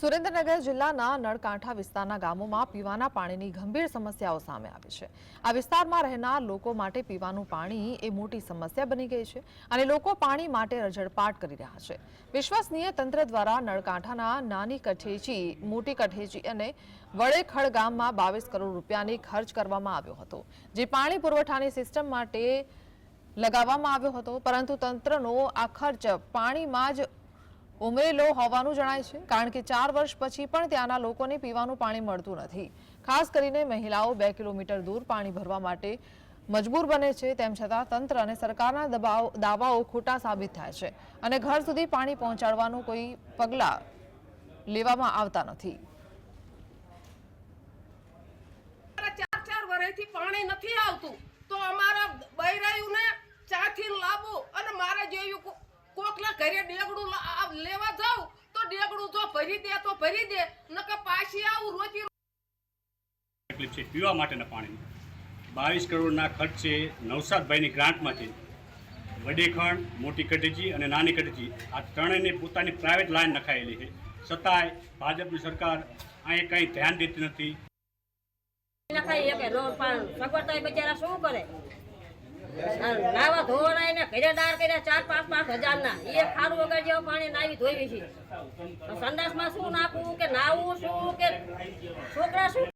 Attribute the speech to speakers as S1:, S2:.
S1: સુરેન્દ્રનગર જિલ્લાના નળકાંઠા વિસ્તારના ગામોમાં પીવાના પાણીની ગંભીર સમસ્યાઓ સામે આવી છે. આ વિસ્તારમાં રહેનાર લોકો માટે પીવાનું પાણી એ મોટી સમસ્યા બની ગઈ છે અને લોકો પાણી માટે રજડપાટ કરી રહ્યા છે. વિશ્વસનીય તંત્ર દ્વારા નળકાંઠાના નાની કઠેચી, મોટી કઠેચી અને વડેખડ ગામમાં બાવીસ કરોડ રૂપિયાની ખર્ચ કરવામાં આવ્યો હતો, જે પાણી પુરવઠાની સિસ્ટમ માટે લગાવવામાં આવ્યો હતો. પરંતુ તંત્રનો આ ખર્ચ પાણીમાં જ ઉમેરેલો હોવાનું જણાય છે, કારણ કે ચાર વર્ષ પછી પણ ત્યાંના લોકોને પીવાનું પાણી મળતું નથી. ખાસ કરીને મહિલાઓ બે કિલોમીટર દૂર પાણી ભરવા માટે મજબૂર બને છે, તેમ છતાં તંત્ર અને સરકારના દબાવ, દાવાઓ ખોટા સાબિત થાય છે અને ઘર સુધી પાણી પહોંચાડવાનું કોઈ પગલાં લેવામાં આવતા નથી.
S2: ચાર ચાર વર્ષથી પાણી નથી આવતું. તો અમારા બૈરાયુને ચાથી લાવવું અને મારા જેવું કોકના ઘરે ડેગડું લા- આ લેવા જાઉં તો ડેગડું જો ભરી દે તો ભરી દે નકર પાછી આવું રોજી
S3: તકલીફ છે પીવા માટેના પાણીની. બાવીસ કરોડના ખર્ચે નવસાદભાઈની ગ્રાન્ટમાંથી. વડેખણ મોટી કટેજી અને નાની કટેજી આ ત્રણેયને પોતાની પ્રાઇવેટ લાઈન નખાયેલી છે. છતાંય ભાજપની સરકાર અહીં કંઈ ધ્યાન દેતી નથી.
S4: સગવડતા બિચારા શું કરે? ચાર, પાંચ પાંચ હજાર ના એ ખારું વગર જેવું પાણી નાવી ધોઈ છે. સંડાસમાં શું નાખવું, કે નાવું શું, કે છોકરા શું